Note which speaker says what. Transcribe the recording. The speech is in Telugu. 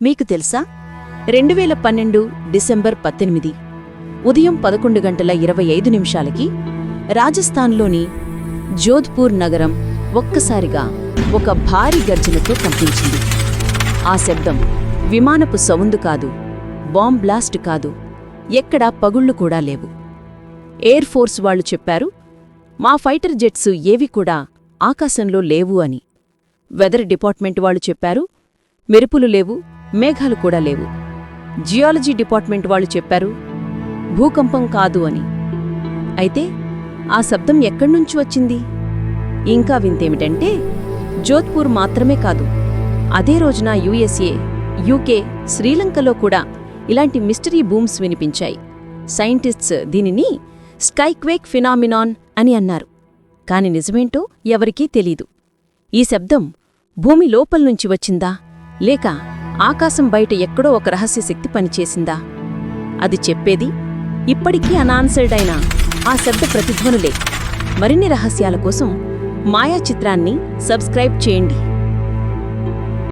Speaker 1: మీకు తెలుసా? రెండు వేల పన్నెండు డిసెంబర్ పద్దెనిమిది ఉదయం పదకొండు గంటల ఇరవై ఐదు నిమిషాలకి రాజస్థాన్లోని జోధ్పూర్ నగరం ఒక్కసారిగా ఒక భారీ గర్జనతో కంపించింది ఆ శబ్దం విమానపు సౌందు కాదు బాంబ్ బ్లాస్ట్ కాదు ఎక్కడా పగుళ్ళు కూడా లేవు. ఎయిర్ ఫోర్స్ వాళ్ళు చెప్పారు మా ఫైటర్ జెట్స్ ఏవి కూడా ఆకాశంలో లేవు అని. వెదర్ డిపార్ట్మెంట్ వాళ్ళు చెప్పారు మెరుపులు లేవు మేఘాలు కూడా లేవు. జియాలజీ డిపార్ట్మెంట్ వాళ్ళు చెప్పారు భూకంపం కాదు అని. అయితే ఆ శబ్దం ఎక్కడ్నుంచి వచ్చింది? ఇంకా వింతేమిటంటే జోధ్పూర్ మాత్రమే కాదు అదే రోజున యుఎస్ఏ యూకే శ్రీలంకలో కూడా ఇలాంటి మిస్టరీ బూమ్స్ వినిపించాయి. సైంటిస్ట్స్ దీనిని స్కైక్వేక్ ఫినామినాన్ అని అన్నారు. కాని నిజమేంటో ఎవరికీ తెలీదు. ఈ శబ్దం భూమి లోపల్నుంచి వచ్చిందా? లేక ఆకాశం బయట ఎక్కడో ఒక రహస్య శక్తి పనిచేసిందా? అది చెప్పేది ఇప్పటికీ అనాన్సర్డ్ అయిన ఆ శబ్ద ప్రతిధ్వనులే. మరిన్ని రహస్యాల కోసం మాయా చిత్రాన్ని సబ్స్క్రైబ్ చేయండి.